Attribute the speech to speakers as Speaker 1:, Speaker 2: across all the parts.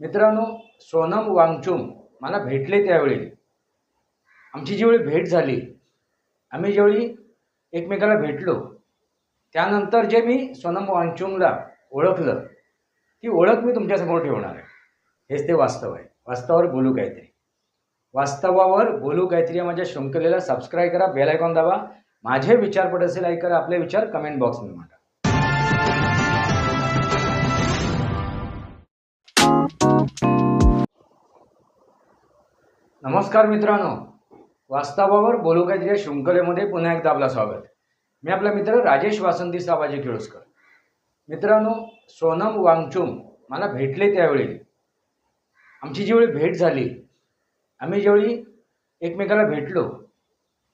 Speaker 1: मित्रांनो सोनम वांगचुम मला भेटले त्यावेळी. आमची जेवढी भेट झाली आम्ही ज्यावेळी एकमेकाला भेटलो त्यानंतर जे मी सोनम वांगचुमला ओळखलं ती ओळख मी तुमच्यासमोर ठेवणार आहे. हेच ते वास्तव आहे. वास्तवावर बोलू काहीतरी. वास्तवावर बोलू काहीतरी माझ्या शृंखलेला. सबस्क्राईब करा बेल आयकॉन दाबा. माझे विचार पडत असेल ऐका आपले विचार कमेंट बॉक्समध्ये मांडा. नमस्कार मित्रांनो. वास्तवावर बोलू काहीतरी या शृंखलेमध्ये पुन्हा एकदा आपलं स्वागत. मी आपला मित्र राजेश वासंती साबाजी केळुसकर. मित्रांनो सोनम वांगचुम मला भेटले त्यावेळी. आमची जेवढी भेट झाली आम्ही ज्यावेळी एकमेकाला भेटलो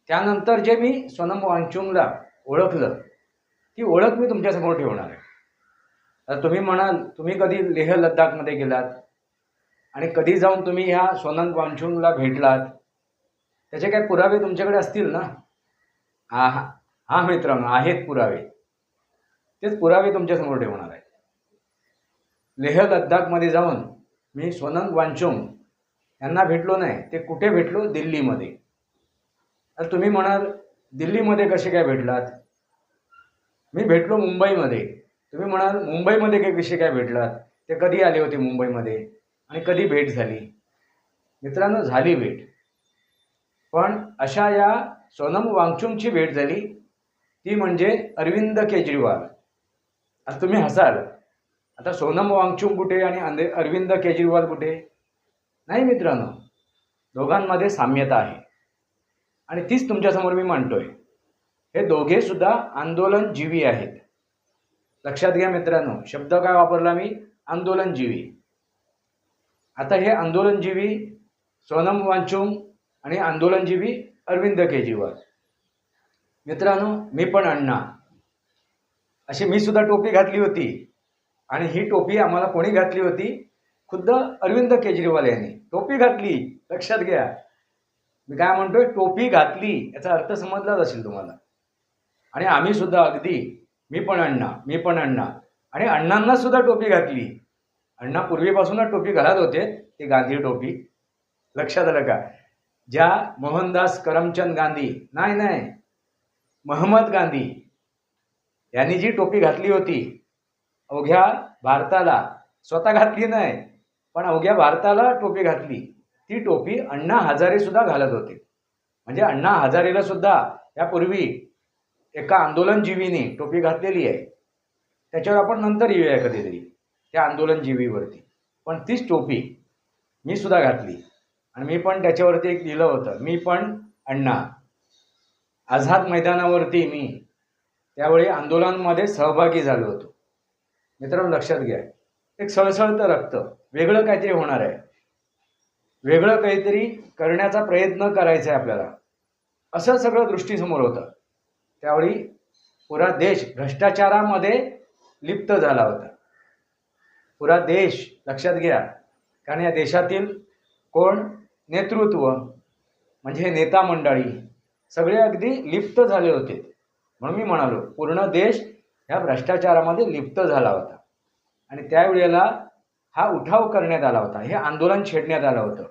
Speaker 1: त्यानंतर जे मी सोनम वांगचुमला ओळखलं ती ओळख मी तुमच्यासमोर ठेवणार आहे. तुम्ही म्हणाल तुम्ही कधी लेह लद्दाखमध्ये गेलात? आणि कधी जाऊन तुम्ही ह्या सोनम वांगचुमला भेटलात? त्याचे काही पुरावे तुमच्याकडे असतील ना? हा हा. हा मित्रांनो आहेत पुरावे. तेच पुरावे तुमच्यासमोर ठेवणार आहे. लेह लद्दाखमध्ये जाऊन मी सोनम वांचुंग यांना भेटलो नाही. ते कुठे भेटलो? दिल्लीमध्ये. तर तुम्ही म्हणाल दिल्लीमध्ये कसे काय भेटलात? मी भेटलो मुंबईमध्ये. तुम्ही म्हणाल मुंबईमध्ये काय कसे काय भेटलात? ते कधी आले होते मुंबईमध्ये? आणि कधी भेट झाली? मित्रांनो झाली भेट. पण अशा या सोनम वांगचुंगची भेट झाली. ती म्हणजे अरविंद केजरीवाल. आता तुम्ही हसाल. आता सोनम वांगचुंग कुठे आणि अंदे अरविंद केजरीवाल कुठे? नाही मित्रांनो. दोघांमध्ये साम्यता आहे. आणि तीच तुमच्यासमोर मी मांडतोय हे दोघे सुद्धा आंदोलनजीवी आहेत. लक्षात घ्या मित्रांनो शब्द काय वापरला मी? आंदोलनजीवी. आता हे आंदोलनजीवी सोनम वांचुम आणि आंदोलनजीवी अरविंद केजरीवाल. मित्रांनो मी पण अण्णा. अशी मी सुद्धा टोपी घातली होती आणि ही टोपी आम्हाला कोणी घातली होती? खुद्द अरविंद केजरीवाल यांनी. टोपी घातली लक्षात घ्या. मी काय म्हणतोय? टोपी घातली याचा अर्थ समजलाच असेल तुम्हाला. आणि आम्ही सुद्धा अगदी मी पण अण्णा मी पण अण्णा. आणि अण्णांना सुद्धा टोपी घातली. अण्णा पूर्वीपासूनच टोपी घालत होते ती गांधी टोपी. लक्षात आलं का? ज्या मोहनदास करमचंद गांधी नाही नाही महमद गांधी यांनी जी टोपी घातली होती अवघ्या भारताला स्वतः घातली नाही पण अवघ्या भारताला टोपी घातली ती टोपी अण्णा हजारे सुद्धा घालत होते. म्हणजे अण्णा हजारेला सुद्धा यापूर्वी एका आंदोलनजीवीने टोपी घातलेली आहे. त्याच्यावर आपण नंतर येऊया कधीतरी. त्या आंदोलनजीवीवरती. पण तीच टोपी मी सुद्धा घातली. आणि मी पण त्याच्यावरती एक लिहिलं होतं मी पण अण्णा. आझाद मैदानावरती मी त्यावेळी आंदोलनामध्ये सहभागी झालो होतो. मित्रांनो लक्षात घ्या. एक सळसळतं रक्त वेगळं काहीतरी होणार आहे. वेगळं काहीतरी करण्याचा प्रयत्न करायचा आहे आपल्याला. असं सगळं दृष्टीसमोर होतं. त्यावेळी पुरा देश भ्रष्टाचारामध्ये लिप्त झाला होता. पुरा देश लक्षात घ्या. कारण या देशातील कोण? नेतृत्व म्हणजे नेता मंडळी. सगळे अगदी लिप्त झाले होते. म्हणून मी म्हणालो पूर्ण देश ह्या भ्रष्टाचारामध्ये लिप्त झाला होता. आणि त्यावेळेला हा उठाव करण्यात आला होता. हे आंदोलन छेडण्यात आलं होतं.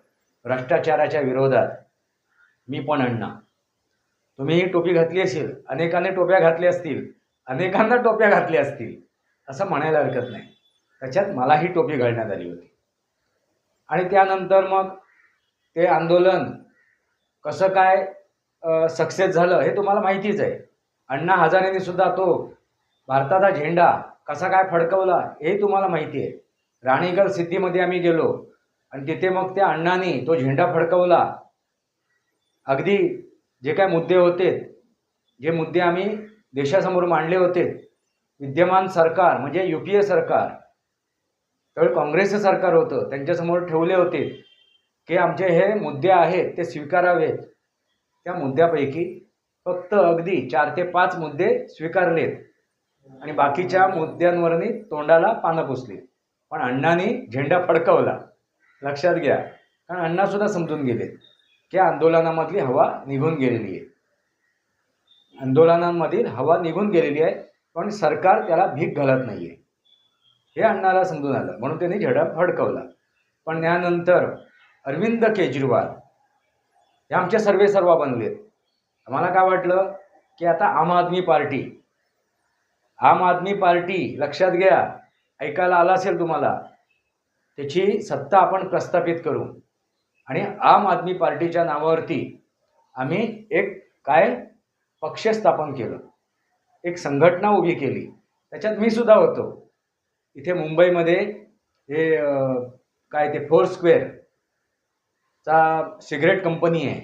Speaker 1: भ्रष्टाचाराच्या विरोधात. मी पण अण्णा. तुम्ही ही टोपी घातली असेल. अनेकांनी टोप्या घातल्या असतील. अनेकांना टोप्या घातल्या असतील. असं म्हणायला हरकत नाही. त्याच्यात मला ही टोपी घालण्यात आली होती. आणि त्यानंतर मग ते आंदोलन कसं काय सक्सेस झालं हे तुम्हाला माहितीच आहे. अण्णा हजारेने सुद्धा तो भारताचा झेंडा कसा काय फडकवला हे तुम्हाला माहिती आहे. राणीगड सिद्धीमध्ये आम्ही गेलो आणि तिथे मग त्या अण्णांनी तो झेंडा फडकवला. अगदी जे काय मुद्दे होते जे मुद्दे आम्ही देशासमोर मांडले होते विद्यमान सरकार म्हणजे यू पी ए सरकार त्यावेळी काँग्रेसचं सरकार होतं त्यांच्यासमोर ठेवले होते की आमचे हे मुद्दे आहेत ते स्वीकारावेत. त्या मुद्द्यापैकी फक्त अगदी चार ते पाच मुद्दे स्वीकारलेत आणि बाकीच्या मुद्द्यांवरनी तोंडाला पानं पुसली. पण अण्णांनी झेंडा फडकवला. लक्षात घ्या कारण अण्णासुद्धा समजून गेले की आंदोलनामधली हवा निघून गेलेली आहे. आंदोलनांमधील हवा निघून गेलेली आहे पण सरकार त्याला भीक घालत नाही आहे हे अण्णाला समजून आलं. म्हणून त्यांनी झेंडा फडकवला. पण त्यानंतर अरविंद केजरीवाल हे आमचे सर्वे सर्वा बनलेत आम्हाला काय वाटलं? की आता आम आदमी पार्टी. आम आदमी पार्टी लक्षात घ्या. ऐकायला आला असेल तुम्हाला. त्याची सत्ता आपण प्रस्थापित करू. आणि आम आदमी पार्टीच्या नावावरती आम्ही एक काय? पक्ष स्थापन केलं. एक संघटना उभी केली. त्याच्यात मी सुद्धा होतो. इथे मुंबईमध्ये हे काय ते फोर स्क्वेअरचा सिगरेट कंपनी आहे.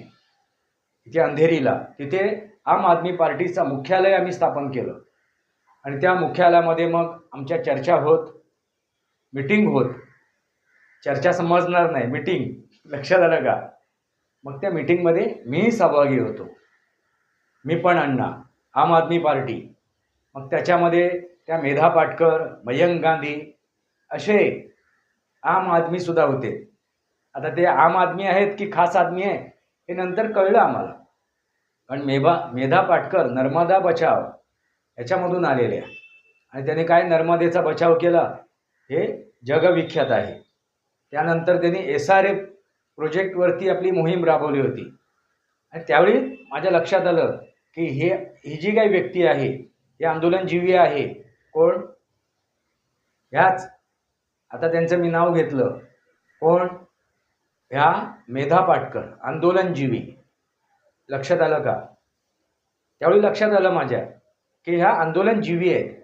Speaker 1: इथे अंधेरीला. तिथे आम आदमी पार्टीचा मुख्यालय आम्ही स्थापन केलं. आणि त्या मुख्यालयामध्ये मग आमच्या चर्चा होत मिटिंग होत. चर्चा समजणार नाही मिटिंग. लक्षात आलं का? मग त्या मिटिंगमध्ये मीही सहभागी होतो. मी पण अण्णा आम आदमी पार्टी. मग त्याच्यामध्ये त्या मेधा पाटकर मयंक गांधी असे आम आदमीसुद्धा होते. आता ते आम आदमी आहेत की खास आदमी आहे हे नंतर कळलं आम्हाला. कारण मेभा मेधा पाटकर नर्मदा बचाव याच्यामधून आलेल्या आणि त्याने काय नर्मदेचा बचाव केला? हे जगविख्यात आहे. त्यानंतर त्यांनी एस आर एफ प्रोजेक्टवरती आपली मोहीम राबवली होती. आणि त्यावेळी माझ्या लक्षात आलं की हे ही जी काही व्यक्ती आहे हे आंदोलनजीवी आहे कोण? ह्याच. आता त्यांचं मी नाव घेतलं. कोण? ह्या मेधा पाटकर आंदोलनजीवी. लक्षात आलं का? त्यावेळी लक्षात आलं माझ्या की ह्या आंदोलनजीवी आहेत.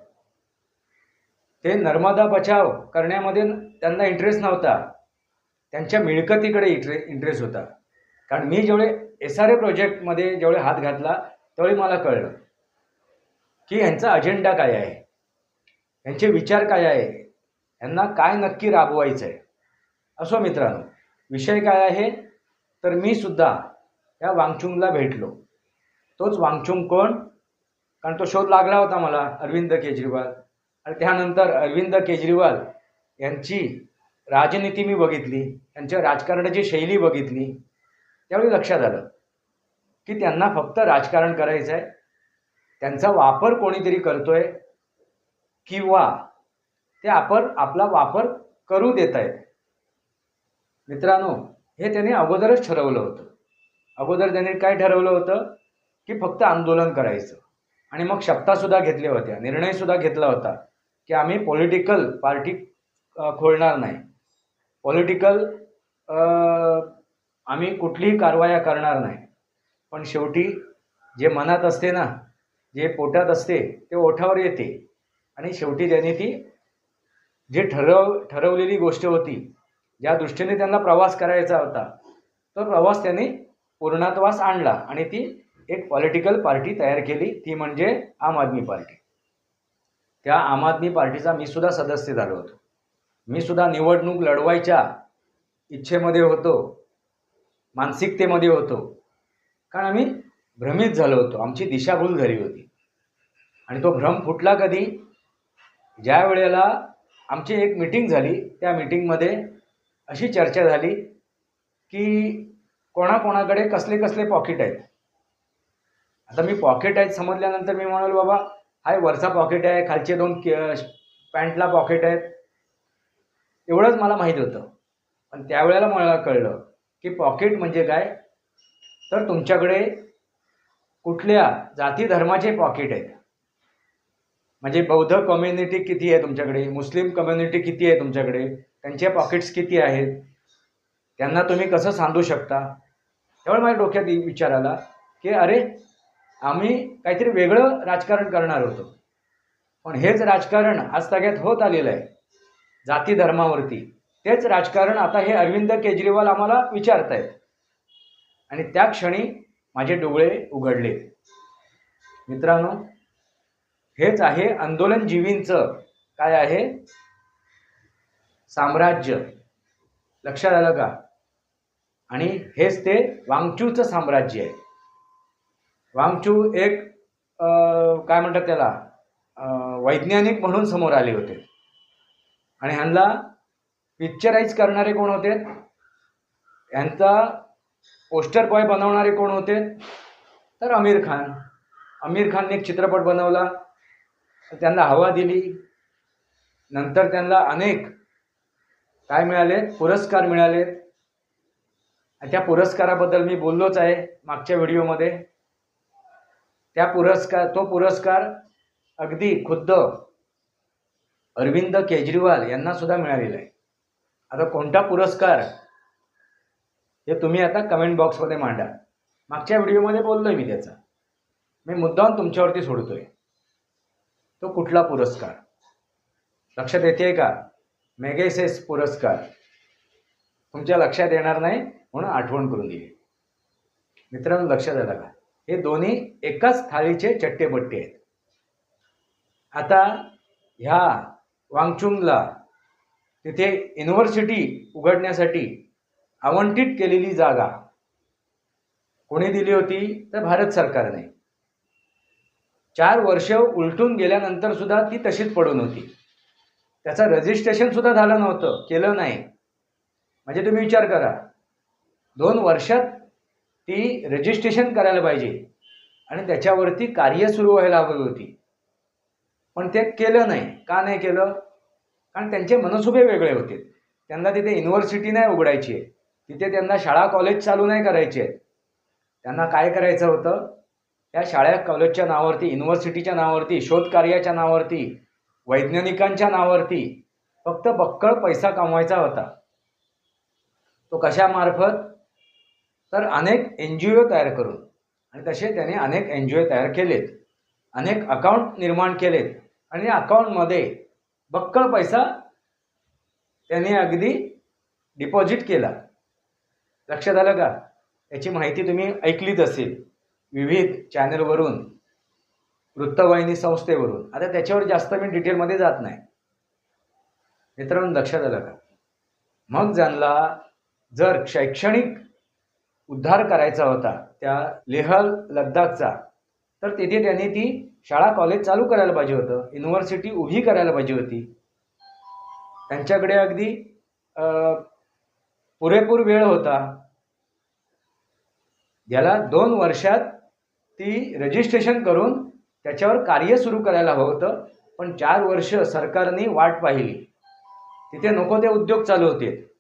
Speaker 1: ते नर्मदा बचाव करण्यामध्ये त्यांना इंटरेस्ट नव्हता. त्यांच्या मिळकतीकडे इंटरे इंटरेस्ट होता. कारण मी जेवढे एस आर ए प्रोजेक्टमध्ये जेवढे हात घातला त्यावेळी मला कळलं की ह्यांचा अजेंडा काय आहे. यांचे विचार काय आहे? यांना काय नक्की राबवायचं आहे असो मित्रांनो विषय काय आहे? तर मी सुद्धा या वांगचुंगला भेटलो. तोच वांगचुंग कोण? कारण तो शोध लागला होता मला अरविंद केजरीवाल. आणि त्यानंतर अरविंद केजरीवाल यांची राजनीती मी बघितली त्यांच्या राजकारणाची शैली बघितली. त्यावेळी लक्षात आलं की त्यांना फक्त राजकारण करायचं आहे त्यांचा वापर कोणीतरी करतोय. किंवा ते आपण आपला वापर करू देत आहेत. मित्रांनो हे त्याने अगोदरच ठरवलं होतं. अगोदर त्यांनी काय ठरवलं होतं? की फक्त आंदोलन करायचं. आणि मग शपथासुद्धा घेतल्या होत्या. निर्णयसुद्धा घेतला होता की आम्ही पॉलिटिकल पार्टी खोलणार नाही. पॉलिटिकल आम्ही कुठलीही कारवाया करणार नाही. पण शेवटी जे मनात असते ना जे पोटात असते ते ओठावर येते. आणि शेवटी त्यांनी ती जे ठरव ठरवलेली गोष्ट होती ज्या दृष्टीने त्यांना प्रवास करायचा होता तो प्रवास त्यांनी पूर्णत्वास आणला आणि ती एक पॉलिटिकल पार्टी तयार केली. ती म्हणजे आम आदमी पार्टी त्या आम आदमी पार्टीचा मी सुद्धा सदस्य झालो होतो. मी सुद्धा निवडणूक लढवायच्या इच्छेमध्ये होतो. मानसिकतेमध्ये होतो. कारण आम्ही भ्रमित झालो होतो. आमची दिशाभूल झाली होती. आणि तो भ्रम फुटला कधी? ज्या वेळेला आमची एक मिटिंग झाली त्या मिटिंगमध्ये अशी चर्चा झाली की कोणाकोणाकडे कसले कसले पॉकेट आहेत. आता मी पॉकेट आहेत समजल्यानंतर मी म्हणालो बाबा हाय वरचा पॉकेट आहे खालचे दोन पॅन्टला पॉकेट आहेत. एवढंच मला माहीत होतं. पण त्यावेळेला मला कळलं की पॉकेट म्हणजे काय? तर तुमच्याकडे कुठल्या जाती धर्माचे पॉकेट आहेत? म्हणजे बौद्ध कम्युनिटी किती आहे तुमच्याकडे? मुस्लिम कम्युनिटी किती आहे तुमच्याकडे? त्यांचे पॉकेट्स किती आहेत? त्यांना तुम्ही कसं सांधू शकता? त्यामुळे माझ्या डोक्यात विचार आला की अरे आम्ही काहीतरी वेगळं राजकारण करणार होतो. पण हेच राजकारण आज सगळ्यात होत आलेलं आहे. जाती धर्मावरती. तेच राजकारण आता हे अरविंद केजरीवाल आम्हाला विचारतायत. आणि त्या क्षणी माझे डोळे उघडले. मित्रांनो हेच आहे आंदोलनजीवींचं काय आहे? साम्राज्य. लक्षात आलं का? आणि हेच ते वांगचूचं साम्राज्य आहे. वांगचू एक काय म्हणतात त्याला? वैज्ञानिक म्हणून समोर आले होते. आणि ह्यांना पिक्चराईज करणारे कोण होते? यांचा पोस्टर बॉय बनवणारे कोण होते? तर आमिर खान. आमिर खानने एक चित्रपट बनवला. त्यांना हवा दिली. नंतर त्यांना अनेक काय मिळाले? पुरस्कार मिळालेत त्या पुरस्काराबद्दल मी बोललोच आहे मागच्या व्हिडिओमध्ये. त्या पुरस्कार तो पुरस्कार अगदी खुद्द अरविंद केजरीवाल यांना सुद्धा मिळालेला आहे. आता कोणता पुरस्कार? हे तुम्ही आता कमेंट बॉक्समध्ये मांडा. मागच्या व्हिडिओमध्ये बोललोय मी त्याचा. मी मुद्दाम तुमच्यावरती सोडतोय. तो कुठला पुरस्कार? लक्षात येते का? मेगेसेस पुरस्कार. तुमच्या लक्षात येणार नाही म्हणून आठवण करून दिली. मित्रांनो लक्षात आलं का? हे दोन्ही एकाच थाळीचे चट्टेबट्टे आहेत. आता ह्या वांगचुंगला तिथे युनिव्हर्सिटी उघडण्यासाठी आवंटित केलेली जागा कोणी दिली होती? तर भारत सरकारने. चार वर्ष उलटून गेल्यानंतर सुद्धा ती तशीच पडून होती. त्याचं रजिस्ट्रेशन सुद्धा झालं नव्हतं केलं नाही. म्हणजे तुम्ही विचार करा. दोन वर्षात ती रजिस्ट्रेशन करायला पाहिजे. आणि त्याच्यावरती कार्य सुरू व्हायला हवी होती. पण ते केलं नाही. का नाही केलं? कारण त्यांचे मनसुबे वेगळे होते. त्यांना तिथे युनिव्हर्सिटी नाही उघडायची. आहे तिथे त्यांना शाळा कॉलेज चालू नाही करायचे. आहेत त्यांना काय करायचं होतं? त्या शाळा कॉलेजच्या नावावरती युनिव्हर्सिटीच्या नावावरती शोधकार्याच्या नावावरती वैज्ञानिकांच्या नावावरती फक्त बक्कळ पैसा कमवायचा होता. तो कशामार्फत? तर अनेक एन जी ओ तयार करून आणि तसे त्याने अनेक एन जी ओ तयार केलेत. अनेक अकाउंट निर्माण केलेत आणि या अकाउंटमध्ये बक्कळ पैसा त्याने अगदी डिपॉझिट केला. लक्षात आलं का? याची माहिती तुम्ही ऐकलीच असेल. विविध चॅनलवरून वृत्तवाहिनी संस्थेवरून. आता त्याच्यावर जास्त मी डिटेलमध्ये जात नाही. मित्रांनो लक्षात आलं का? मग ज्यांना जर शैक्षणिक उद्धार करायचा होता त्या लेह लद्दाखचा तर तिथे त्यांनी ती शाळा कॉलेज चालू करायला पाहिजे होतं. युनिव्हर्सिटी उभी करायला पाहिजे होती. त्यांच्याकडे अगदी पुरेपूर वेळ होता. ज्याला दोन वर्षात ती रजिस्ट्रेशन करून त्याच्यावर कार्य सुरू करायला हवं होतं. पण चार वर्ष सरकारने वाट पाहिली. तिथे नको ते उद्योग चालू होते.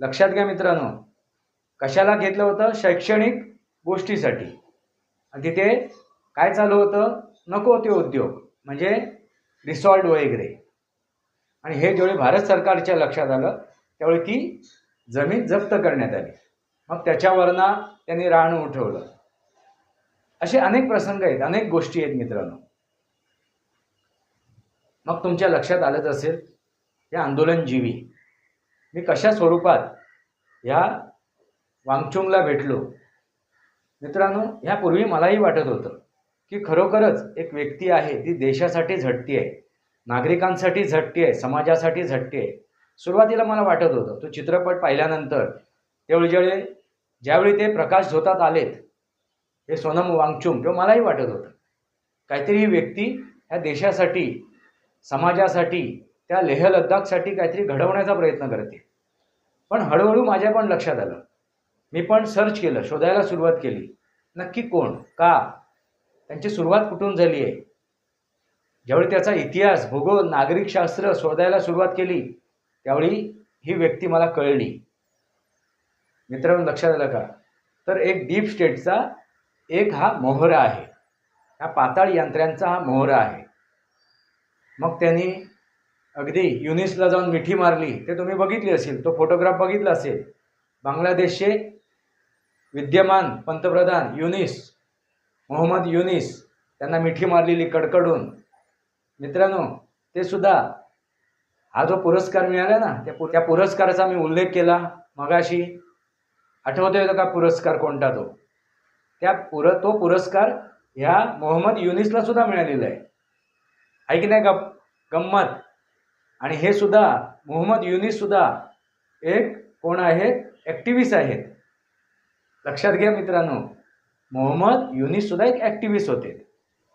Speaker 1: लक्षात घ्या मित्रांनो कशाला घेतलं होतं? शैक्षणिक गोष्टीसाठी. आणि तिथे काय चालू होतं? नको ते उद्योग म्हणजे रिसॉर्ट वगैरे. आणि हे ज्यावेळी भारत सरकारच्या लक्षात आलं त्यावेळी ती जमीन जप्त करण्यात आली. मग त्याच्यावरना त्यांनी राहणं उठवलं. असे अनेक प्रसंग आहेत अनेक गोष्टी आहेत मित्रांनो. मग तुमच्या लक्षात आलंच असेल या आंदोलनजीवी. मी कशा स्वरूपात ह्या वांगचुंगला भेटलो? मित्रांनो ह्यापूर्वी मलाही वाटत होतं की खरोखरच एक व्यक्ती आहे ती देशासाठी झटती आहे नागरिकांसाठी झटती आहे समाजासाठी झटती आहे सुरुवातीला मला वाटत होतं तो चित्रपट पाहिल्यानंतर त्यावेळी ज्यावेळी ज्यावेळी ते प्रकाश झोतात आलेत हे सोनम वांगचुंग किंवा मलाही वाटत होतं. काहीतरी ही व्यक्ती ह्या देशासाठी समाजासाठी त्या लेह लद्दाखसाठी काहीतरी घडवण्याचा प्रयत्न करते. पण हळूहळू माझ्या पण लक्षात आलं. मी पण सर्च केलं शोधायला सुरुवात केली. नक्की कोण? का? त्यांची सुरुवात कुठून झाली आहे? ज्यावेळी त्याचा इतिहास भूगोल नागरिकशास्त्र शोधायला सुरुवात केली त्यावेळी ही व्यक्ती मला कळली. मित्रांनो लक्षात आलं का? तर एक डीप स्टेटचा एक हा मोहरा आहे. ह्या पाताळ यंत्र्यांचा हा मोहरा आहे. मग त्यांनी अगदी युनिसला जाऊन मिठी मारली. ते तुम्ही बघितली असेल तो फोटोग्राफ बघितला असेल. बांगलादेशचे विद्यमान पंतप्रधान युनिस मोहम्मद युनिस त्यांना मिठी मारलेली कडकडून. मित्रांनो ते सुद्धा हा जो पुरस्कार मिळाला ना त्या पु- त्या पुरस्काराचा मी उल्लेख केला. मगाशी आठवतोय का पुरस्कार कोणता तो? त्या पुर तो पुरस्कार ह्या मोहम्मद युनिसला सुद्धा मिळालेला आहे. आहे की नाही गप? गंमत. आणि हे सुद्धा मोहम्मद युनिस सुद्धा एक कोण आहेत? ॲक्टिव्हिस्ट आहेत. लक्षात घ्या मित्रांनो मोहम्मद युनिस सुद्धा एक ॲक्टिव्हिस्ट होते.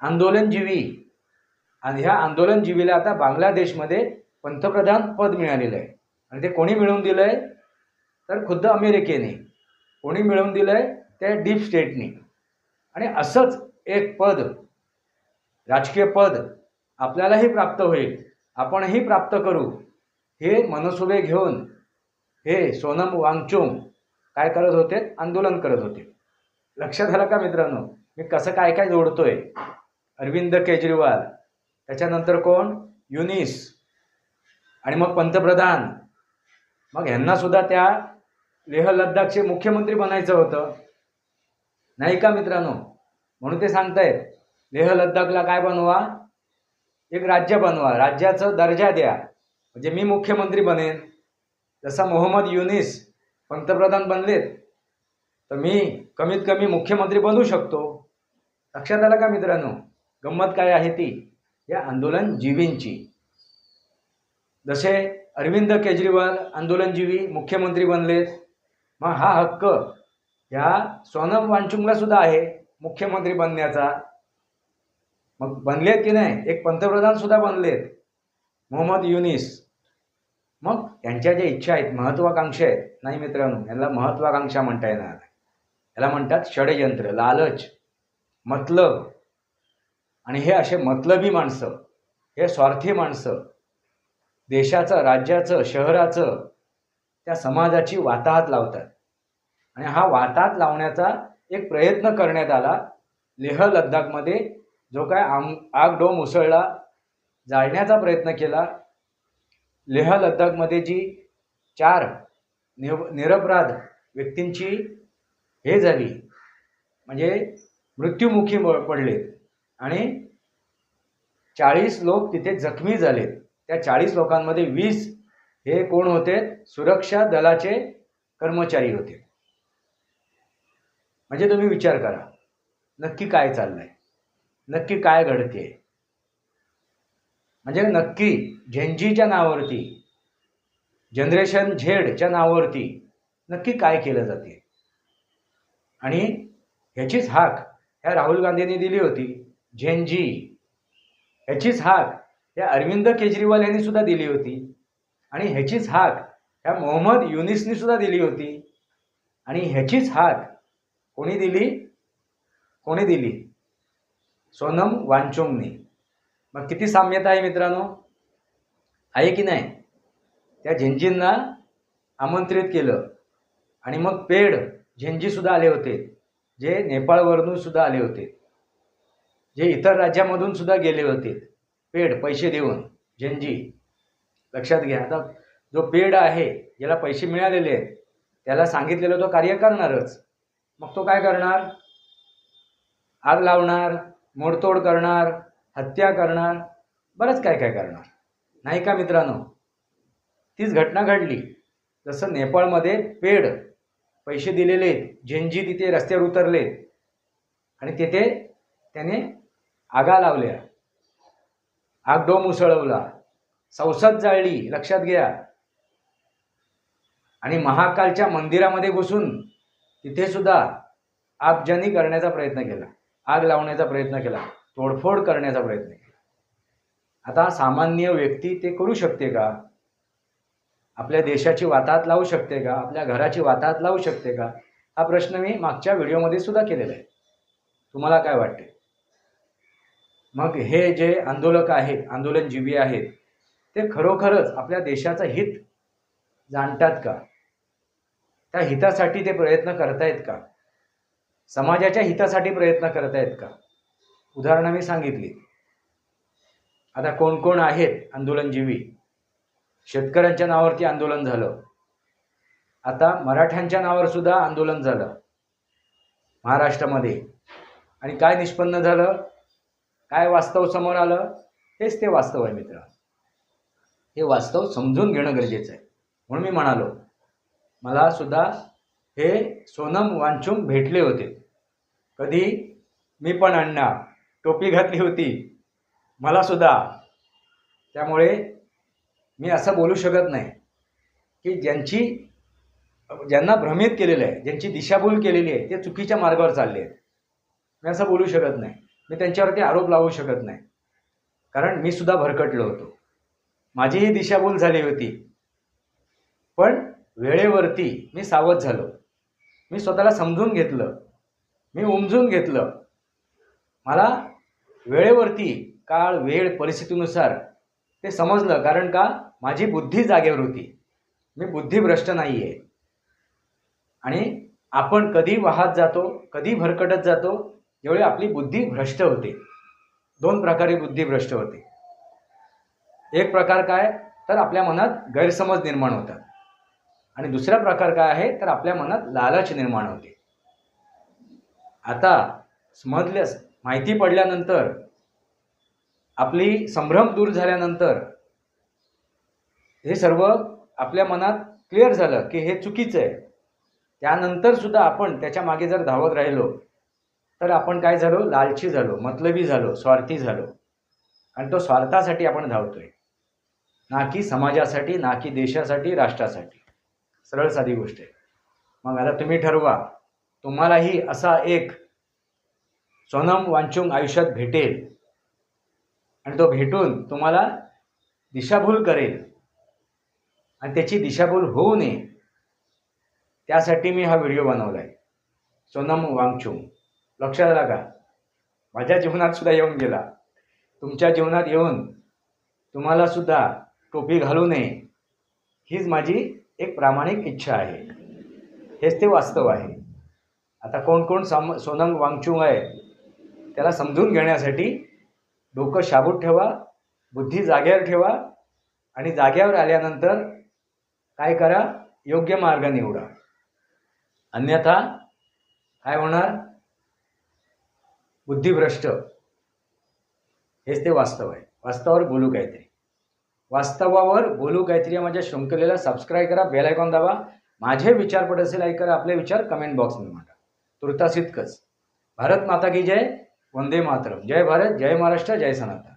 Speaker 1: आंदोलनजीवी. आणि ह्या आंदोलनजीवीला आता बांगलादेशमध्ये पंतप्रधान पद मिळालेलं आहे. आणि ते कोणी मिळवून दिलं आहे तर खुद्द अमेरिकेने. कोणी मिळवून दिलं आहे त्या डीप स्टेटने आणि असंच एक पद राजकीय पद आपल्यालाही प्राप्त होईल. आपणही प्राप्त करू. हे मनसुबे घेऊन हे सोनम वांगचुम काय करत होते? आंदोलन करत होते. लक्षात आलं का मित्रांनो? मी कसं काय काय जोडतोय? अरविंद केजरीवाल. त्याच्यानंतर कोण? युनिस. आणि मग पंतप्रधान. मग ह्यांना सुद्धा त्या लेह लद्दाखचे मुख्यमंत्री बनायचं होतं. नाही का मित्रांनो? म्हणून ते सांगतायत लेह लद्दाखला काय बनवा? एक राज्य बनवा. राज्याचा दर्जा द्या. म्हणजे मी मुख्यमंत्री बनेन. जसा मोहम्मद युनिस पंतप्रधान बनलेत तर मी कमीत कमी मुख्यमंत्री बनू शकतो. लक्षात आलं का मित्रांनो? गंमत काय आहे ती? या आंदोलन जीवींची. जसे अरविंद केजरीवाल आंदोलनजीवी मुख्यमंत्री बनलेत मग हा हक्क ह्या सोनम वांचुंगला सुद्धा आहे मुख्यमंत्री बनण्याचा. मग बनलेत की नाही? एक पंतप्रधान सुद्धा बनलेत मोहम्मद युनिस. मग त्यांच्या ज्या इच्छा आहेत महत्वाकांक्षा आहेत नाही मित्रांनो यांना महत्वाकांक्षा म्हणता येणार याला म्हणतात षडयंत्र लालच मतलब. आणि हे असे मतलबी माणसं हे स्वार्थी माणसं देशाचं राज्याचं शहराचं त्या समाजाची वाताहत लावतात. आणि हा वातात लावण्याचा एक प्रयत्न करण्यात आला. लेह लद्दाखमध्ये जो काय आम आग डोम उसळला जाळण्याचा प्रयत्न केला. लेह लद्दाखमध्ये जी चार निव निरपराध व्यक्तींची हे झाली. म्हणजे मृत्युमुखी ब- पडलेत आणि चाळीस लोक तिथे जखमी झालेत त्या चाळीस लोकांमध्ये वीस हे कोण होते? सुरक्षा दलाचे कर्मचारी होते. म्हणजे तुम्ही विचार करा. नक्की काय चाललंय? नक्की काय घडते म्हणजे नक्की झेंजीच्या नावावरती जनरेशन झेडच्या नावावरती नक्की काय केलं जाते? आणि ह्याचीच हाक ह्या राहुल गांधींनी दिली होती झेंजी. ह्याचीच हाक ह्या अरविंद केजरीवाल यांनी सुद्धा दिली होती. आणि ह्याचीच हाक ह्या मोहम्मद युनिसनी सुद्धा दिली होती. आणि ह्याचीच हाक कोणी दिली? कोणी दिली? सोनम वांचोंगने मग किती साम्यता आहे मित्रांनो? आहे की नाही? त्या झेंजींना आमंत्रित केलं. आणि मग पेड झेंजीसुद्धा आले होते. जे नेपाळवरून सुद्धा आले होते. जे इतर राज्यामधून सुद्धा गेले होते. पेड पैसे देऊन झेंजी. लक्षात घ्या. आता जो पेड आहे ज्याला पैसे मिळालेले आहेत त्याला सांगितलेलं तो कार्य करणारच. मग तो काय करणार? आग लावणार मोडतोड करणार हत्या करणार बरंच काय काय करणार. नाही का मित्रांनो? तीच घटना घडली. जसं नेपाळमध्ये पेड पैसे दिलेले झेंजी तिथे रस्त्यावर उतरले आणि तिथे त्याने आगा लावल्या. आग डोम उसळवला. संसद जाळली लक्षात घ्या. आणि महाकालच्या मंदिरामध्ये घुसून तिथे सुद्धा आपजानी करण्याचा प्रयत्न केला. आग लावण्याचा प्रयत्न केला. तोडफोड करण्याचा प्रयत्न केला. आता सामान्य व्यक्ती ते करू शकते का? आपल्या देशाची वाताहत लावू शकते का? आपल्या घराची वाताहत लावू शकते का? हा प्रश्न मी मागच्या व्हिडिओमध्ये सुद्धा केलेला आहे. तुम्हाला काय वाटते? मग हे जे आंदोलक आहेत आंदोलनजीवी आहेत ते खरोखरच आपल्या देशाचं हित जाणतात का? त्या हितासाठी ते प्रयत्न करतायत का? समाजाच्या हितासाठी प्रयत्न करतायत का? उदाहरणं मी सांगितली. आता कोण कोण आहेत आंदोलनजीवी? शेतकऱ्यांच्या नावावरती आंदोलन झालं. आता मराठ्यांच्या नावावर सुद्धा आंदोलन झालं. महाराष्ट्रामध्ये. आणि काय निष्पन्न झालं? काय वास्तव समोर आलं? हेच ते वास्तव आहे मित्र. हे वास्तव समजून घेणं गरजेचं आहे. म्हणून मी म्हणालो मला सुद्धा हे सोनम वांचूम भेटले होते. कधी? मी पण अण्णा. टोपी घातली होती. मला सुद्धा. त्यामुळे मी असं बोलू शकत नाही. की ज्यांची ज्यांना भ्रमित केलेलं आहे ज्यांची दिशाभूल केलेली आहे ते चुकीच्या मार्गावर चालले आहेत. मी असं बोलू शकत नाही. मी त्यांच्यावरती आरोप लावू शकत नाही. कारण मी सुद्धा भरकटलो होतो. माझीही दिशाभूल झाली होती. पण वेळेवरती मी सावध झालो. मी स्वतःला समजून घेतलं. मी उमजून घेतलं. मला वेळेवरती काळ वेळ परिस्थितीनुसार ते समजलं कारण का? माझी बुद्धी जागेवर होती. मी बुद्धिभ्रष्ट नाही आहे आणि आपण कधी वाहत जातो कधी भरकटत जातो ज्यावेळी आपली बुद्धी भ्रष्ट होते. दोन प्रकारे बुद्धी भ्रष्ट होते. एक प्रकार काय? तर आपल्या मनात गैरसमज निर्माण होतात. आणि दुसरा प्रकार काय आहे? तर आपल्या मनात लालच निर्माण होते. आता समजल्यास माहिती पडल्यानंतर आपली संभ्रम दूर झाल्यानंतर हे सर्व आपल्या मनात क्लिअर झालं की हे चुकीचं आहे. त्यानंतर सुद्धा आपण त्याच्यामागे जर धावत राहिलो तर आपण काय झालो? लालची झालो मतलबी झालो स्वार्थी झालो. आणि तो स्वार्थासाठी आपण धावतोय. ना की समाजासाठी ना की देशासाठी राष्ट्रासाठी. सरळ साधी गोष्ट आहे. मग आता तुम्ही ठरवा. तुम्हालाही असा एक सोनम वांचुंग आयुष्यात भेटेल. आणि तो भेटून तुम्हाला दिशाभूल करेल. आणि त्याची दिशाभूल होऊ नये. त्यासाठी मी हा व्हिडिओ बनवला आहे सोनम वांगचुंग लक्षात आला का माझ्या जीवनात सुद्धा येऊन गेला. तुमच्या जीवनात येऊन तुम्हाला सुद्धा टोपी घालू नये. हीच माझी एक प्रामाणिक इच्छा आहे. हेच ते वास्तव आहे. आता कोण कोण सम सोनंग वांगचुंग आहे त्याला समजून घेण्यासाठी डोकं शाबूत ठेवा बुद्धी जाग्यावर ठेवा आणि जाग्यावर आल्यानंतर काय करा योग्य मार्ग निवडा. अन्यथा काय होणार? बुद्धिभ्रष्ट. हेच ते वास्तव आहे. वास्तवावर बोलू काहीतरी. वास्तवावर बोलू काहीतरी माझ्या शृंखलेला सबस्क्राईब करा बेल आयकॉन दाबा. माझे विचार पडत असेल ऐक आपले विचार कमेंट बॉक्समध्ये मांडा. तुर्तास इतकंच. भारत माता की जय वंदे मातरम. जय भारत जय महाराष्ट्र जय सनातन.